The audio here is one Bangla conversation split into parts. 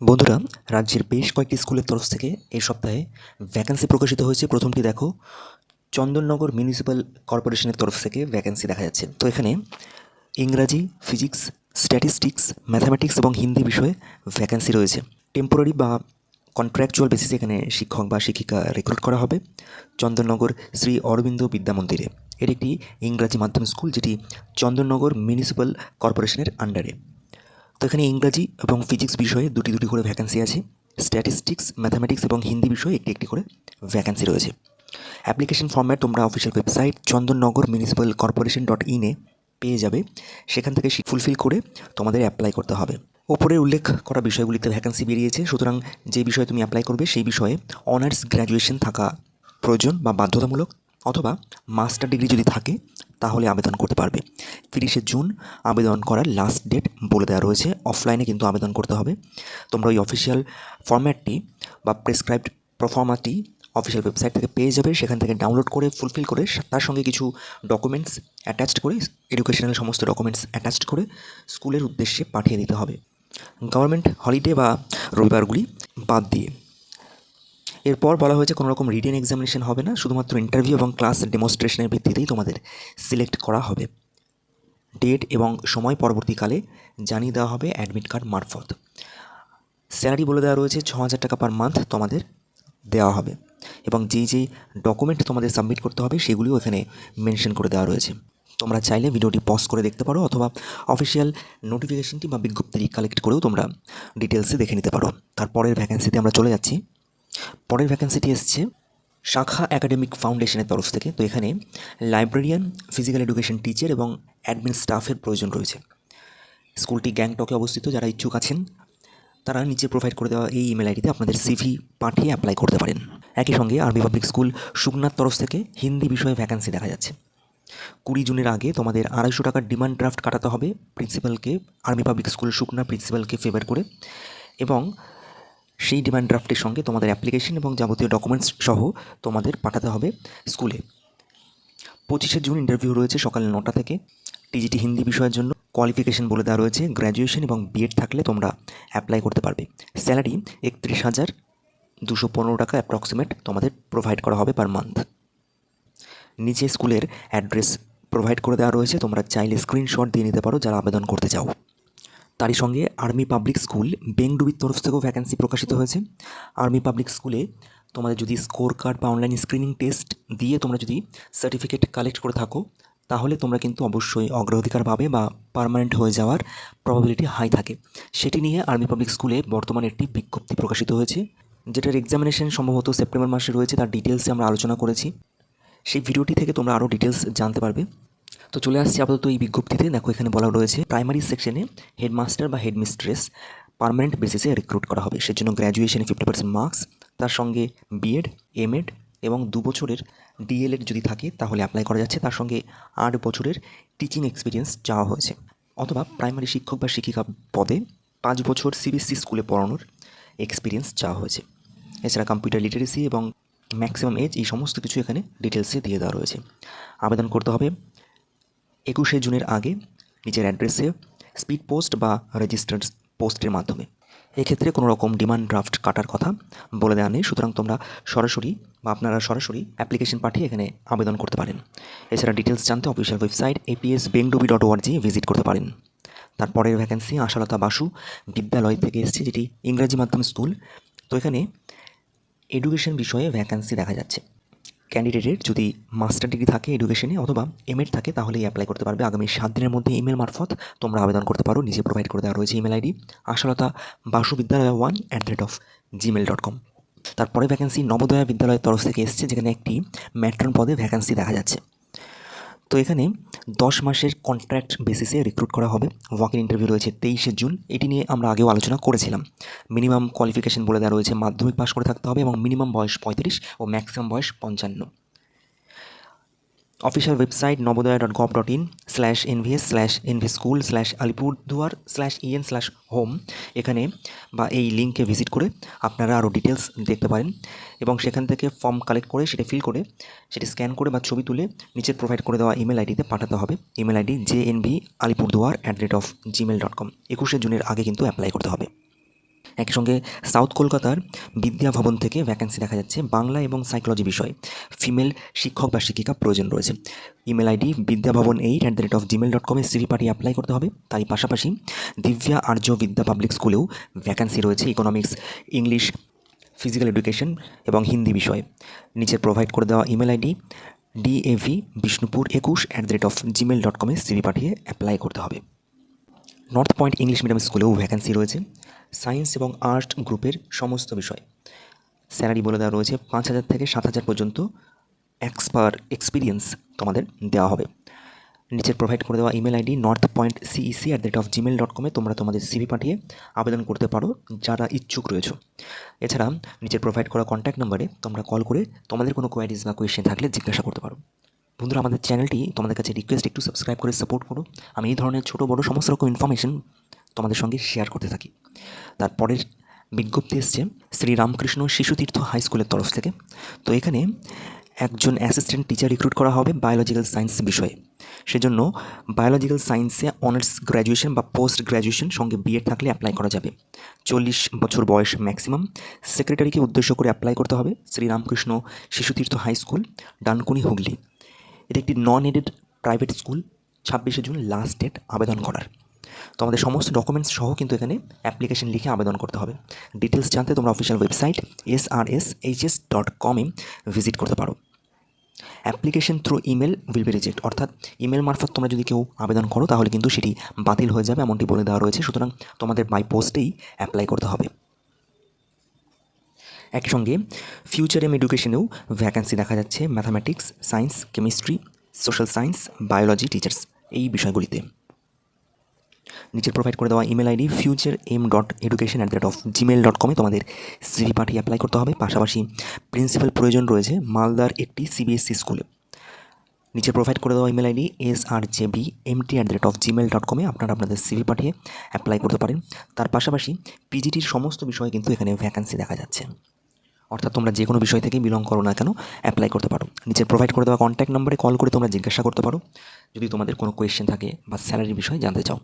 বন্ধুরা, রাজ্যের বেশ কয়েকটি স্কুলের তরফ থেকে এই সপ্তাহে ভ্যাকেন্সি প্রকাশিত হয়েছে। প্রথমটি দেখো, চন্দননগর মিউনিসিপ্যাল কর্পোরেশনের তরফ থেকে ভ্যাকেন্সি দেখা যাচ্ছে। তো এখানে ইংরাজি ফিজিক্স স্ট্যাটিস্টিক্স ম্যাথামেটিক্স এবং হিন্দি বিষয়ে ভ্যাকেন্সি রয়েছে। টেম্পোরারি বা কন্ট্রাকচুয়াল বেসিসে এখানে শিক্ষক বা শিক্ষিকা রিক্রুট করা হবে চন্দননগর শ্রী অরবিন্দ বিদ্যা মন্দিরে। এর একটি ইংরাজি মাধ্যম স্কুল, যেটি চন্দননগর মিউনিসিপ্যাল কর্পোরেশনের আন্ডারে তো এখানে ইংরাজি এবং ফিজিক্স বিষয়ে দুটি দুটি করে ভ্যাকেন্সি আছে। স্ট্যাটিস্টিক্স ম্যাথামেটিক্স এবং হিন্দি বিষয়ে একটি একটি করে ভ্যাকেন্সি রয়েছে। অ্যাপ্লিকেশন ফর্ম্যাট তোমরা official website Chandannagar municipal corporation dot ইনে পেয়ে যাবে। সেখান থেকে ফুলফিল করে তোমাদের অ্যাপ্লাই করতে হবে। ওপরে উল্লেখ করা বিষয়গুলিতে ভ্যাকেন্সি বেরিয়েছে। সুতরাং যে বিষয়ে তুমি অ্যাপ্লাই করবে সেই বিষয়ে অনার্স গ্র্যাজুয়েশন থাকা প্রয়োজন বা বাধ্যতামূলক। অথবা মাস্টার ডিগ্রি যদি থাকে তাহলে আবেদন করতে পারবে। তিরিশে জুন আবেদন করার লাস্ট ডেট বলে দেওয়া রয়েছে। অফলাইনে কিন্তু আবেদন করতে হবে। তোমরা ওই অফিসিয়াল ফর্ম্যাটটি বা প্রেসক্রাইবড প্রফর্মাটি অফিসিয়াল ওয়েবসাইট থেকে পেয়ে যাবে। সেখান থেকে ডাউনলোড করে ফুলফিল করে, তার সঙ্গে কিছু ডকুমেন্টস অ্যাটাচড করে এডুকেশনাল সমস্ত ডকুমেন্টস অ্যাটাচড করে স্কুলের উদ্দেশ্যে পাঠিয়ে দিতে হবে। গভর্নমেন্ট হলিডে বা রবিবারগুলি বাদ দিয়ে। এরপর বলা হয়েছে কোনো রকম রিটেন এক্সামিনেশন হবে না, শুধুমাত্র ইন্টারভিউ এবং ক্লাস ডেমনস্ট্রেশনের ভিত্তিতেই তোমাদের সিলেক্ট করা হবে। ডেট এবং সময় পরবর্তীকালে জানিয়ে দেওয়া হবে অ্যাডমিট কার্ড মারফত। স্যালারি বলে দেওয়া রয়েছে ছ হাজার টাকা পার মান্থ তোমাদের দেওয়া হবে এবং যেই যেই ডকুমেন্ট তোমাদের সাবমিট করতে হবে সেগুলিও এখানে মেনশন করে দেওয়া রয়েছে। তোমরা চাইলে ভিডিওটি পজ করে দেখতে পারো অথবা অফিসিয়াল নোটিফিকেশনটি বা বিজ্ঞপ্তি কালেক্ট করেও তোমরা ডিটেলসে দেখে নিতে পারো। তারপরের ভ্যাকেন্সিতে আমরা চলে যাচ্ছি। পরের ভ্যাকেন্সিটি এসছে শাখা একাডেমিক ফাউন্ডেশনের তরফ থেকে। তো এখানে লাইব্রেরিয়ান ফিজিক্যাল এডুকেশন টিচার এবং অ্যাডমিন স্টাফের প্রয়োজন রয়েছে। স্কুলটি গ্যাংটকে অবস্থিত, যারা ইচ্ছুক আছেন, তারা নিচে প্রোভাইড করে দেওয়া এই ইমেল আইডিতে আপনাদের সিভি পাঠিয়ে অ্যাপ্লাই করতে পারেন। একই সঙ্গে আর্মি পাবলিক স্কুল সুগনার তরফ থেকে হিন্দি বিষয়ে ভ্যাকেন্সি দেখা যাচ্ছে। কুড়ি জুনের আগে তোমাদের আড়াইশো টাকার ডিমান্ড ড্রাফট কাটাতে হবে প্রিন্সিপালকে আর্মি পাবলিক স্কুল সুকনা প্রিন্সিপালকে ফেভার করে। এবং সেই ডিমান্ড ড্রাফটের সঙ্গে তোমাদের অ্যাপ্লিকেশন এবং যাবতীয় ডকুমেন্টস সহ তোমাদের পাঠাতে হবে স্কুলে পঁচিশে জুন ইন্টারভিউ রয়েছে সকাল নটা থেকে। টিজিটি হিন্দি বিষয়ের জন্য কোয়ালিফিকেশন বলে দেওয়া রয়েছে। গ্র্যাজুয়েশন এবং বিএড থাকলে তোমরা অ্যাপ্লাই করতে পারবে। স্যালারি একত্রিশ হাজার দুশো পনেরো টাকা অ্যাপ্রক্সিমেট তোমাদের প্রোভাইড করা হবে পার মান্থ নিচে স্কুলের অ্যাড্রেস প্রোভাইড করে দেওয়া রয়েছে। তোমরা চাইলে স্ক্রিনশট দিয়ে নিতে পারো যারা আবেদন করতে চাও। তারই সঙ্গে আর্মি পাবলিক স্কুল বেংডুবির তরফ থেকেও ভ্যাকেন্সি প্রকাশিত হয়েছে। আর্মি পাবলিক স্কুলে তোমাদের যদি স্কোর কার্ড বা অনলাইন স্ক্রিনিং টেস্ট দিয়ে তোমরা যদি সার্টিফিকেট কালেক্ট করে থাকো, তাহলে তোমরা কিন্তু অবশ্যই অগ্রাধিকার পাবে বা পার্মানেন্ট হয়ে যাওয়ার প্রবাবিলিটি হাই থাকে। সেটি নিয়ে আর্মি পাবলিক স্কুলে বর্তমানে একটি বিজ্ঞপ্তি প্রকাশিত হয়েছে। যেটার এক্সামিনেশন সম্ভবত সেপ্টেম্বর মাসে রয়েছে, তার ডিটেলসে আমরা আলোচনা করেছি। সেই ভিডিওটি থেকে তোমরা আরও ডিটেলস জানতে পারবে। তো চলে আসছি আপাতত এই বিজ্ঞপ্তিতে। দেখো, এখানে বলা রয়েছে প্রাইমারি সেকশনে হেডমাস্টার বা হেডমিস্ট্রেস পার্মানেন্ট বেসিসে রিক্রুট করা হবে। সেজন্য গ্র্যাজুয়েশনে ফিফটি পার্সেন্ট মার্কস তার সঙ্গে বিএড এমএড এবং দু বছরের ডিএলএড যদি থাকে, তাহলে অ্যাপ্লাই করা যাচ্ছে। তার সঙ্গে আট বছরের টিচিং এক্সপিরিয়েন্স চাওয়া হয়েছে। অথবা প্রাইমারি শিক্ষক বা শিক্ষিকা পদে পাঁচ বছর সিবিএসসি স্কুলে পড়ানোর এক্সপিরিয়েন্স চাওয়া হয়েছে। এছাড়া কম্পিউটার লিটারেসি এবং ম্যাক্সিমাম এজ এই সমস্ত কিছু এখানে ডিটেলসে দিয়ে দেওয়া রয়েছে। আবেদন করতে হবে একুশে জুনের আগে নিজের অ্যাড্রেসে স্পিড পোস্ট বা রেজিস্টার্ড পোস্টের মাধ্যমে। এক্ষেত্রে কোনো রকম ডিমান্ড ড্রাফট কাটার কথা বলে দেওয়া নেই। সুতরাং তোমরা সরাসরি বা আপনারা সরাসরি অ্যাপ্লিকেশন পাঠিয়ে এখানে আবেদন করতে পারেন। এছাড়া ডিটেলস জানতে official website APS Bengdubi dot ORG visit করতে পারেন। তারপরের ভ্যাকেন্সি আশালতা বাসু বিদ্যালয় থেকে এসেছে, যেটি ইংরাজি মাধ্যম স্কুল। তো এখানে এডুকেশন বিষয়ে ভ্যাকেন্সি দেখা যাচ্ছে। ক্যান্ডিডেটের যদি মাস্টার ডিগ্রি থাকে এডুকেশনে অথবা এমএড থাকে, তাহলেই অ্যাপ্লাই করতে পারবে। আগামী সাত দিনের মধ্যে ইমেল মারফত তোমরা আবেদন করতে পারো। নিজে প্রোভাইড করে দেওয়া রয়েছে email ID Ashalata Basu Vidyalaya one at the rate of Gmail dot com তারপরে ভ্যাকেন্সি নবোদয়া বিদ্যালয়ের তরফ থেকে এসছে, যেখানে একটি ম্যাট্রন পদে ভ্যাকেন্সি দেখা যাচ্ছে। তো এখানে দশ মাসের কন্ট্র্যাক্ট বেসিসে রিক্রুট করা হবে। ওয়াক ইন ইন্টারভিউ রয়েছে তেইশে জুন। এটি নিয়ে আমরা আগেও আলোচনা করেছিলাম। মিনিমাম কোয়ালিফিকেশন বলে দেওয়া রয়েছে, মাধ্যমিক পাশ করে থাকতে হবে এবং মিনিমাম বয়স পঁয়ত্রিশ ও ম্যাক্সিমাম বয়স পঞ্চান্ন। Official website Navodaya dot gov dot in slash NVS slash NV school slash Alipurduar slash EN slash home এখানে বা এই লিঙ্কে ভিজিট করে আপনারা আরও ডিটেলস দেখতে পারেন এবং সেখান থেকে ফর্ম কালেক্ট করে সেটা ফিল করে সেটি স্ক্যান করে বা ছবি তুলে নিচের প্রোভাইড করে দেওয়া ইমেল আইডিতে পাঠাতে হবে। Email ID J N V Alipurduar at rate of Gmail dot com একুশে জুনের আগে কিন্তু অ্যাপ্লাই করতে হবে। একই সঙ্গে সাউথ কলকাতার বিদ্যা ভবন থেকে ভ্যাকেন্সি দেখা যাচ্ছে বাংলা এবং সাইকোলজি বিষয়ে। ফিমেল শিক্ষক বা শিক্ষিকা প্রয়োজন রয়েছে। Email ID Vidyabhavan eight at the rate of Gmail dot কমে সিভি পাঠিয়ে অ্যাপ্লাই করতে হবে। তাই পাশাপাশি দিব্যা আর্য বিদ্যা পাবলিক স্কুলেও ভ্যাকেন্সি রয়েছে ইকোনমিক্স ইংলিশ ফিজিক্যাল এডুকেশন এবং হিন্দি বিষয়ে। নিচের প্রোভাইড করে দেওয়া ইমেল আইডি ডিএভি বিষ্ণুপুর একুশ at the rate of Gmail dot কমে সিভি পাঠিয়ে অ্যাপ্লাই করতে হবে। নর্থ পয়েন্ট ইংলিশ মিডিয়াম স্কুলেও ভ্যাকেন্সি রয়েছে। সায়েন্স এবং আর্ট গ্রুপের সমস্ত বিষয়। স্যালারি বলে দেওয়া রয়েছে পাঁচ হাজার থেকে সাত হাজার পর্যন্ত এক্সপার এক্সপিরিয়েন্স তোমাদের দেওয়া হবে। নিচের প্রোভাইড করে দেওয়া email ID north point CEC at the rate of Gmail dot কমে তোমরা তোমাদের সিভি পাঠিয়ে আবেদন করতে পারো, যারা ইচ্ছুক রয়েছে। এছাড়া নিচের প্রোভাইড করা কন্ট্যাক্ট নাম্বারে তোমরা কল করে তোমাদের কোনো কোয়ারিজ বা কোয়েশ্চেন থাকলে জিজ্ঞাসা করতে পারো। বন্ধুরা, আমাদের চ্যানেলটি তোমাদের কাছে রিকোয়েস্ট একটু সাবস্ক্রাইব করে সাপোর্ট করো। আমি এই ধরনের ছোটো বড়ো সমস্ত রকম ইনফরমেশন তোমাদের সঙ্গে শেয়ার করতে থাকি। তারপরের বিজ্ঞপ্তি এসছে, শ্রী রামকৃষ্ণ শিশুতীর্থ হাই স্কুলের তরফ থেকে। তো এখানে একজন অ্যাসিস্ট্যান্ট টিচার রিক্রুট করা হবে বায়োলজিক্যাল সায়েন্স বিষয়ে। সেজন্য বায়োলজিক্যাল সায়েন্সে অনার্স গ্র্যাজুয়েশন বা পোস্ট গ্র্যাজুয়েশন সঙ্গে বিএড থাকলে অ্যাপ্লাই করা যাবে। চল্লিশ বছর বয়স ম্যাক্সিমাম সেক্রেটারিকে উদ্দেশ্য করে অ্যাপ্লাই করতে হবে শ্রীরামকৃষ্ণ শিশুতীর্থ হাই স্কুল ডানকুনি হুগলি। এটি একটি নন এডেড প্রাইভেট স্কুল ছাব্বিশে জুন লাস্ট ডেট আবেদন করার। তো আমাদের সমস্ত ডকুমেন্টস সহ কিন্তু এখানে অ্যাপ্লিকেশন লিখে আবেদন করতে হবে। ডিটেলস জানতে তোমরা official website S R S H S dot কমে ভিজিট করতে পারো। Application through email will be reject অর্থাৎ ইমেল মারফত তোমরা যদি কেউ আবেদন করো, তাহলে কিন্তু সেটি বাতিল হয়ে যাবে, এমনটি বলে দেওয়া রয়েছে। সুতরাং তোমাদের বাই পোস্টেই অ্যাপ্লাই করতে হবে। একই সঙ্গে ফিউচার এম এডুকেশনেও ভ্যাকেন্সি দেখা যাচ্ছে। Mathematics science chemistry social science biology teachers এই বিষয়গুলিতে। নিচের প্রোভাইড করে দেওয়া email ID future M dot education at the rate of Gmail dot কমে তোমাদের সিভি পাঠিয়ে অ্যাপ্লাই করতে হবে। পাশাপাশি প্রিন্সিপাল প্রয়োজন রয়েছে মালদার একটি সিবিএসসি স্কুলে নিচে প্রোভাইড করে দেওয়া email ID S R J B M T at the rate of Gmail dot কমে আপনারা আপনাদের সিভি পাঠিয়ে অ্যাপ্লাই করতে পারেন। তার পাশাপাশি পিজিটির সমস্ত বিষয়ে কিন্তু এখানে ভ্যাকান্সি দেখা যাচ্ছে। অর্থাৎ তোমরা যে কোনো বিষয় থেকেই বিলং করো না কেন অ্যাপ্লাই করতে পারো। নিচে প্রোভাইড করে দেওয়া কন্ট্যাক্ট নম্বরে কল করে তোমরা জিজ্ঞাসা করতে পারো। যদি তোমাদের কোনো কোয়েশ্চেন থাকে বা স্যালারির বিষয়ে জানতে চাও।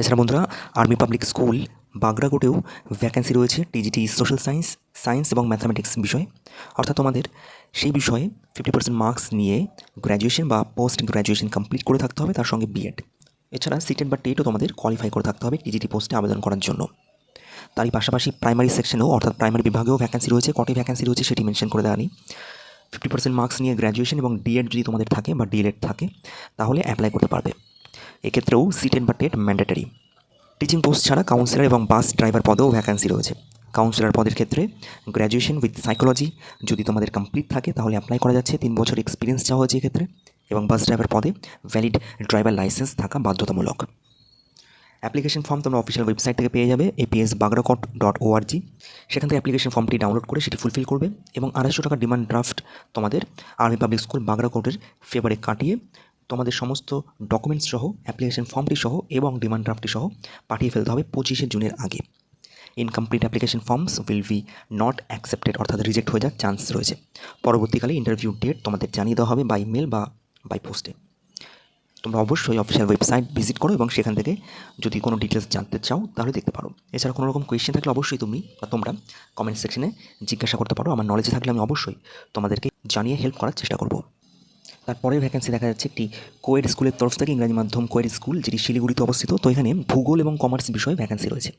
এছাড়া বন্ধুরা আর্মি পাবলিক স্কুল বাগড়াকোটেও ভ্যাকেন্সি রয়েছে টিজিটি সোশ্যাল সায়েন্স সায়েন্স এবং ম্যাথামেটিক্স বিষয়ে। অর্থাৎ তোমাদের সেই বিষয়ে ফিফটি পার্সেন্ট মার্কস নিয়ে গ্র্যাজুয়েশন বা পোস্ট গ্র্যাজুয়েশন কমপ্লিট করে থাকতে হবে, তার সঙ্গে বিএড এছাড়া সিটেড বা টেটও তোমাদের কোয়ালিফাই করে থাকতে হবে টিজিটি পোস্টে আবেদন করার জন্য। তারই পাশাপাশি প্রাইমারি সেকশনেও অর্থাৎ প্রাইমারি বিভাগেও ভ্যাকেন্সি রয়েছে, কটি ভ্যাকেন্সি রয়েছে সেটি মেনশন করে দেওয়া ফিফটি পার্সেন্ট মার্কস নিয়ে গ্র্যাজুয়েশন এবং ডিএড যদি তোমাদের থাকে বা ডিএড থাকে, তাহলে অ্যাপ্লাই করতে পারবে। এক্ষেত্রেও সিটেড বা টেট ম্যান্ডেটারি টিচিং পোস্ট ছাড়া কাউন্সিলর এবং বাস ড্রাইভার পদেও ভ্যাকান্সি রয়েছে। কাউন্সিলর পদের ক্ষেত্রে গ্র্যাজুয়েশন উইথ সাইকোলজি যদি তোমাদের কমপ্লিট থাকে, তাহলে অ্যাপ্লাই করা যাচ্ছে। তিন বছর এক্সপিরিয়েন্স চাওয়া হয়েছে এক্ষেত্রে। এবং বাস ড্রাইভার পদে ভ্যালিড ড্রাইভার লাইসেন্স থাকা বাধ্যতামূলক। অ্যাপ্লিকেশন ফর্ম তোমরা অফিসিয়াল ওয়েবসাইট থেকে পেয়ে যাবে এপিএস বাগড়াকট ডট ওআরজি সেখান থেকে অ্যাপ্লিকেশন ফর্মটি ডাউনলোড করে সেটি ফুলফিল করবে এবং আড়াইশো টাকা ডিমান্ড ড্রাফট তোমাদের আর্মি পাবলিক স্কুল বাগড়াকোটের ফেভারে কাটিয়ে তোমাদের সমস্ত ডকুমেন্টস সহ অ্যাপ্লিকেশন ফর্মটি সহ এবং ডিমান্ড ড্রাফটটি সহ পাঠিয়ে ফেলতে হবে পঁচিশে জুনের আগে। Incomplete application forms will be not accepted অর্থাৎ রিজেক্ট হয়ে যাওয়ার চান্স রয়েছে। পরবর্তীকালে ইন্টারভিউ ডেট তোমাদের জানিয়ে দেওয়া হবে বাই মেল বা বাই পোস্টে তোমরা অবশ্যই অফিসিয়াল ওয়েবসাইট ভিজিট করো এবং সেখান থেকে যদি কোনো ডিটেলস জানতে চাও, তাহলে দেখতে পারো। এছাড়া কোনো রকম কোয়েশ্চেন থাকলে অবশ্যই তুমি বা তোমরা কমেন্ট সেকশনে জিজ্ঞাসা করতে পারো। আমার নলেজে থাকলে আমি অবশ্যই তোমাদেরকে জানিয়ে হেল্প করার চেষ্টা করব। তারপরে ভ্যাকেন্সি দেখা যাচ্ছে একটি কোয়েড স্কুলের তরফ থেকে ইংরাজি মাধ্যম কোয়েড স্কুল যেটি শিলিগুড়িতে অবস্থিত। তো এখানে ভূগোল এবং কমার্স বিষয়ে ভ্যাকেন্সি রয়েছে।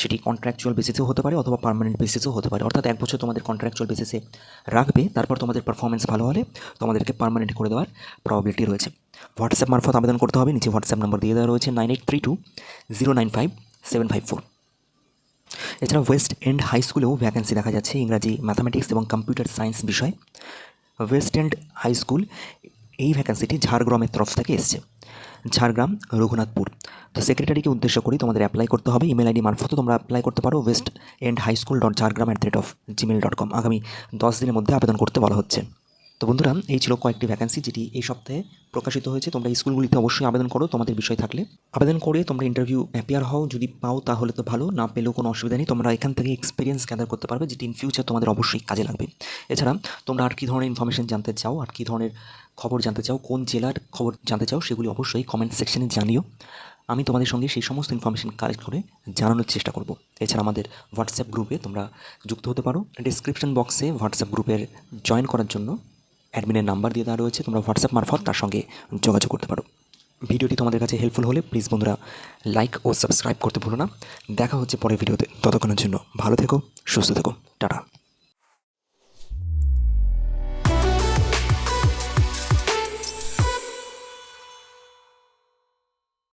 সেটি কন্ট্রাকচুয়াল বেসিসেও হতে পারে অথবা পার্মানেন্ট বেসিসেও হতে পারে। অর্থাৎ এক বছর তোমাদের কন্ট্রাকচুয়াল বেসিসে রাখবে, তারপর তোমাদের পারফরমেন্স ভালো হলে তোমাদেরকে পার্মানেন্ট করে দেওয়ার প্রবাবিলিটি রয়েছে। হোয়াটসঅ্যাপ মারফত আবেদন করতে হবে, নিচে হোয়াটসঅ্যাপ নাম্বার দিয়ে দেওয়া রয়েছে nine eight three two zero nine five seven five four এছাড়া ওয়েস্ট এন্ড হাই স্কুলেও ভ্যাকেন্সি দেখা যাচ্ছে ইংরাজি ম্যাথামেটিক্স এবং কম্পিউটার সায়েন্স বিষয়। ওয়েস্ট এন্ড হাই স্কুল এই ভ্যাকান্সিটি ঝাড়গ্রামের তরফ থেকে এসছে। ঝাড়গ্রাম, রঘুনাথপুর। তো সেক্রেটারিকে উদ্দেশ্য করেই তোমাদের অ্যাপ্লাই করতে হবে। ইমেল আইডি মারফত তোমরা অ্যাপ্লাই করতে পারো। West end high school dot Jhargram at the rate of Gmail dot com আগামী দশ দিনের মধ্যে আবেদন করতে বলা হচ্ছে। তো বন্ধুরা, এই ছিল কয়েকটি ভ্যাকেন্সি যেটি এই সপ্তাহে প্রকাশিত হয়েছে। তোমরা স্কুলগুলিতে অবশ্যই আবেদন করো, তোমাদের বিষয় থাকলে। আবেদন করে তোমরা ইন্টারভিউ অ্যাপিয়ার হও, যদি পাও তাহলে তো ভালো, না পেলেও কোনো অসুবিধা নেই। তোমরা এখান থেকে এক্সপিরিয়েন্স গ্যাদার করতে পারবে, যেটি ইন ফিউচার তোমাদের অবশ্যই কাজে লাগবে। এছাড়া, তোমরা আর কী ধরনের ইনফরমেশন জানতে চাও, আর কী ধরনের খবর জানতে চাও, কোন জেলার খবর জানতে চাও, সেগুলি অবশ্যই কমেন্ট সেকশনে জানিও। আমি তোমাদের সঙ্গে সেই সমস্ত ইনফরমেশন কালেক্ট করে জানানোর চেষ্টা করব। এছাড়া আমাদের হোয়াটসঅ্যাপ গ্রুপে তোমরা যুক্ত হতে পারো। ডিসক্রিপশন বক্সে হোয়াটসঅ্যাপ গ্রুপের জয়েন করার জন্য। অ্যাডমিনের নাম্বার দিয়ে দেওয়া রয়েছে, তোমরা হোয়াটসঅ্যাপ মারফত তার সঙ্গে যোগাযোগ করতে পারো। ভিডিওটি তোমাদের কাছে হেল্পফুল হলে প্লিজ বন্ধুরা লাইক ও সাবস্ক্রাইব করতে ভুলো না। দেখা হচ্ছে পরের ভিডিওতে। ততক্ষণের জন্য ভালো থেকো, সুস্থ থেকো। টাটা।